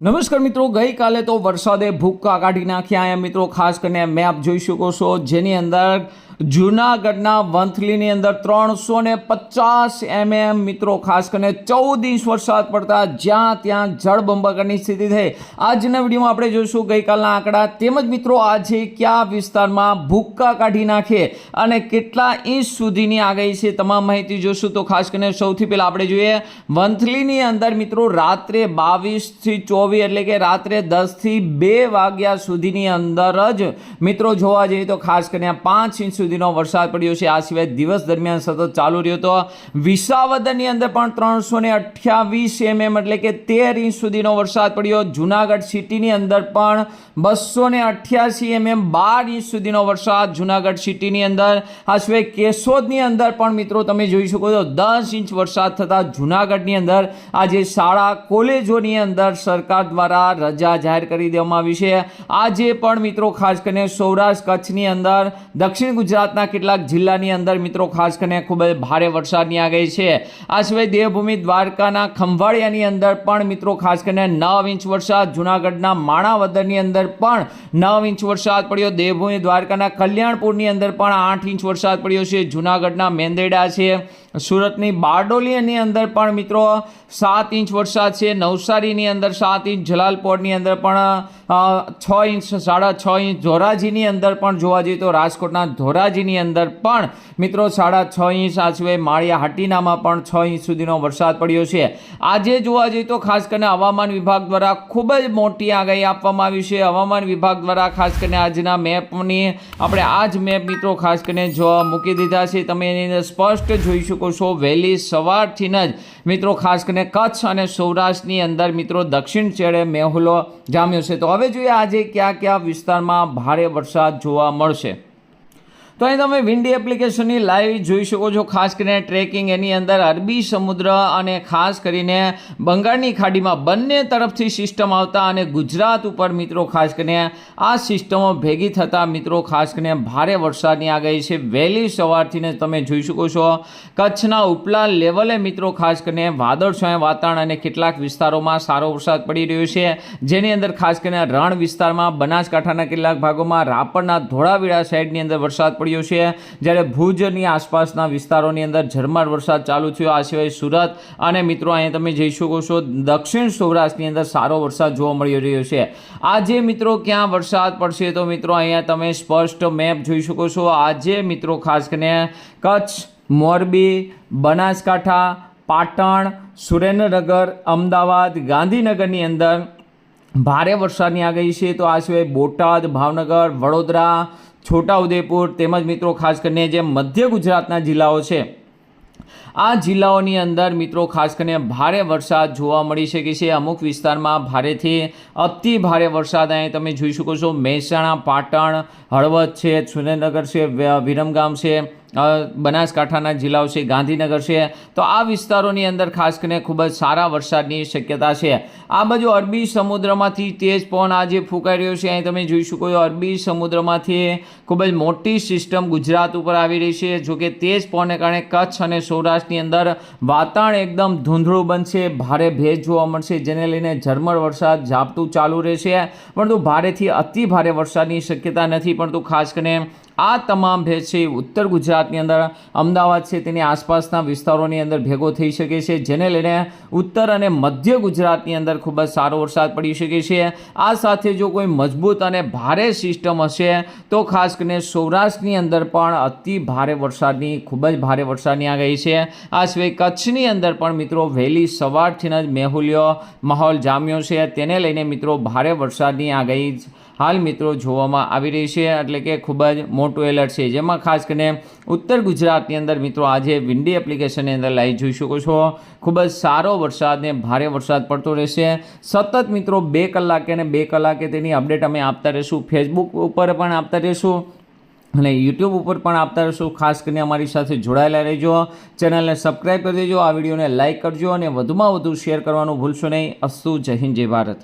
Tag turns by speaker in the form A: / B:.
A: નમસ્કાર મિત્રો, ગઈકાલે તો વરસાદે ભૂક્કા કાઢી નાખ્યા. મિત્રો, ખાસ કરીને મેપ જોઈ શકો છો, જેની અંદર જૂનાગઢના વંથલીની અંદર ત્રણસો ને પચાસ એમએમ મિત્રો, ખાસ કરીને ચૌદ ઇંચ વરસાદ પડતા જ્યાં ત્યાં જળબંબાકારની સ્થિતિ થઈ. આજના વિડીયોમાં આપણે જોઈશું ગઈકાલના આંકડા. તેમજ મિત્રો, આજે કયા વિસ્તારમાં ભૂક્કા કાઢી નાખે અને કેટલા ઇંચ સુધીની આગાહી છે, તમામ માહિતી જોઈશું. તો ખાસ કરીને સૌથી પહેલાં આપણે જોઈએ વંથલીની અંદર મિત્રો, રાત્રે બાવીસથી ચોવીસ એટલે કે રાત્રે દસથી બે વાગ્યા સુધીની અંદર જ મિત્રો, જોવા જઈએ તો ખાસ કરીને પાંચ ઇંચ સુધીનો વરસાદ પડ્યો છે. આ સિવાય દિવસ દરમિયાન સતત ચાલુ રહ્યો હતો. વિસાવદરની અંદર પણ ત્રણસો ને અઠ્યાવીસ એમએમ એટલે કે તેર ઇંચ સુધીનો વરસાદ પડ્યો. જુનાગઢ સિટીની અંદર પણ બસો ને અઠ્યાસી એમએમ બાર ઇંચ સુધીનો વરસાદ જુનાગઢ સિટીની અંદર. આ સિવાય કેશોદની અંદર પણ મિત્રો તમે જોઈ શકો છો, દસ ઇંચ વરસાદ થતાં જુનાગઢની અંદર આજે શાળા કોલેજોની અંદર સરકાર દ્વારા રજા જાહેર કરી દેવામાં આવી છે. આજે પણ મિત્રો ખાસ કરીને સૌરાષ્ટ્ર કચ્છની અંદર, દક્ષિણ ગુજરાતના કેટલાક જિલ્લાની અંદર મિત્રો, ખાસ કરીને ખૂબ જ ભારે વરસાદની આગાહી છે. આ સિવાય દેવભૂમિ, દ્વારકાના, ખંભાળિયાની અંદર પણ મિત્રો, ખાસ કરીને નવ ઇંચ વરસાદ, જુનાગઢના માણાવદરની અંદર પણ નવ ઇંચ વરસાદ પડ્યો. દેવભૂમિ, દ્વારકાના કલ્યાણપુરની અંદર પણ આઠ ઇંચ વરસાદ પડ્યો છે. જુનાગઢના મેંદેડા છે. સુરતની બારડોલીની અંદર પણ મિત્રો સાત ઇંચ વરસાદ છે. નવસારીની અંદર સાત ઇંચ, જલાલપોરની અંદર પણ છ ઇંચ, સાડા છ ઇંચ, ધોરાજીની અંદર પણ જોવા જઈએ તો રાજકોટના ધોરાજીની અંદર પણ મિત્રો સાડા છ ઇંચ, આ સિવાય માળિયા હાટીનામાં પણ છ ઇંચ સુધીનો વરસાદ પડ્યો છે. આજે જોવા જઈએ તો ખાસ કરીને હવામાન વિભાગ દ્વારા ખૂબ જ મોટી આગાહી આપવામાં આવી છે. હવામાન વિભાગ દ્વારા ખાસ કરીને આજના મેપની આપણે આ જ મેપ મિત્રો ખાસ કરીને જો મૂકી દીધા છે. તમે એની અંદર સ્પષ્ટ જોઈ શકો છો વહેલી સવારથી જ. મિત્રો, ખાસ કરીને કચ્છ અને સૌરાષ્ટ્રની અંદર મિત્રો, દક્ષિણ છેડે મેહુલો જામ્યો છે. તો હવે જોઈએ આજે કયા કયા વિસ્તારમાં ભારે વરસાદ જોવા મળશે. તો અહીં તમે વિન્ડી એપ્લિકેશનની લાઈવ જોઈ શકો છો. ખાસ કરીને ટ્રેકિંગ એની અંદર અરબી સમુદ્ર અને ખાસ કરીને બંગાળની ખાડીમાં બંને તરફથી સિસ્ટમ આવતા અને ગુજરાત ઉપર મિત્રો ખાસ કરીને આ સિસ્ટમો ભેગી થતાં મિત્રો ખાસ કરીને ભારે વરસાદની આગાહી છે. વહેલી સવારથી ને તમે જોઈ શકો છો કચ્છના ઉપલા લેવલે મિત્રો ખાસ કરીને વાદળછાયા વાતાવરણ અને કેટલાક વિસ્તારોમાં સારો વરસાદ પડી રહ્યો છે. જેની અંદર ખાસ કરીને રણ વિસ્તારમાં, બનાસકાંઠાના કેટલાક ભાગોમાં રાપરના ધોળાવીરા સાઈડની અંદર વરસાદ પડ્યો છે. જ્યારે ભુજની આસપાસના વિસ્તારોની અંદર ઝરમર વરસાદ ચાલુ થયો. આ સિવાય સુરત અને મિત્રો અહીંયા તમે જઈ શકો છો, દક્ષિણ સૌરાષ્ટ્રની અંદર સારો વરસાદ જોવા મળી રહ્યો છે. આજે મિત્રો, ક્યાં વરસાદ પડશે તો મિત્રો, અહીંયા તમે સ્પષ્ટ મેપ જોઈ શકો છો. આજે મિત્રો, ખાસ કરીને કચ્છ, મોરબી, બનાસકાંઠા, પાટણ, સુરેન્દ્રનગર, અમદાવાદ, ગાંધીનગરની અંદર ભારે વરસાદની આગાહી છે. તો આ સિવાય બોટાદ, ભાવનગર, વડોદરા છોટાઉદેપુર તેમજ મિત્રો ખાસ કરીને જે મધ્ય ગુજરાતના જિલ્લાઓ છે, આ જિલ્લાઓની અંદર મિત્રો ખાસ કરીને ભારે વરસાદ જોવા મળી શકે છે. અમુક વિસ્તારમાં ભારેથી અતિ ભારે વરસાદ અહીં તમે જોઈ શકો છો. મહેસાણા, પાટણ, હળવદ છે, સુરેન્દ્રનગર છે વિરમગામ છે બનાસકાંઠાના જિલ્લાઓ છે, ગાંધીનગર છે. તો આ વિસ્તારોની અંદર ખાસ કરીને ખૂબ જ સારા વરસાદની શક્યતા છે. આ બાજુ અરબી સમુદ્રમાંથી તેજ પવન આજે ફૂંકાઈ રહ્યો છે. અહીં તમે જોઈ શકો છો, અરબી સમુદ્રમાંથી ખૂબ જ મોટી સિસ્ટમ ગુજરાત ઉપર આવી રહી છે. જોકે તેજ પવનને કારણે કચ્છ અને સૌરાષ્ટ્રની અંદર વાતાવરણ એકદમ ધૂંધળું બનશે. ભારે ભેજ જોવા મળશે, જેને લઈને ઝરમર વરસાદ ઝાપટું ચાલુ રહેશે. પરંતુ ભારેથી અતિ ભારે વરસાદની શક્યતા નથી. પરંતુ ખાસ કરીને આ તમામ ભેજ છે ઉત્તર ગુજરાતની અંદર. અમદાવાદ છે તેની આસપાસના વિસ્તારોની અંદર ભેગો થઈ શકે છે, જેને લઈને ઉત્તર અને મધ્ય ગુજરાતની અંદર ખૂબ જ સારો વરસાદ પડી શકે છે. આ સાથે જો કોઈ મજબૂત અને ભારે સિસ્ટમ હશે, તો ખાસ કરીને સૌરાષ્ટ્રની અંદર પણ અતિ ભારે વરસાદની, ખૂબ જ ભારે વરસાદની આગાહી છે. આ સિવાય કચ્છની અંદર પણ મિત્રો વહેલી સવારથી જ મેહુલ્યો માહોલ જામ્યો છે. તેને લઈને મિત્રો ભારે વરસાદની આગાહી હાલ મિત્રો જોવામાં આવી રહી છે, એટલે કે ખૂબ જ મોટું એલર્ટ છે. જેમાં ખાસ કરીને ઉત્તર ગુજરાતની અંદર મિત્રો આજે વિન્ડી એપ્લિકેશનની અંદર લાઈવ જોઈ શકો છો. ખૂબ જ સારો વરસાદ ને ભારે વરસાદ પડતો રહેશે. સતત મિત્રો બે કલાકે અને બે કલાકે તેની અપડેટ અમે આપતા રહીશું. ફેસબુક ઉપર પણ આપતા રહીશું અને યુટ્યુબ ઉપર પણ આપતા રહીશું. ખાસ કરીને અમારી સાથે જોડાયેલા રહેજો. ચેનલને સબસ્ક્રાઈબ કરી દેજો. આ વિડીયોને લાઇક કરજો અને વધુમાં વધુ શેર કરવાનું ભૂલશો નહીં. અસ્તુ જય હિન્દ, જય ભારત.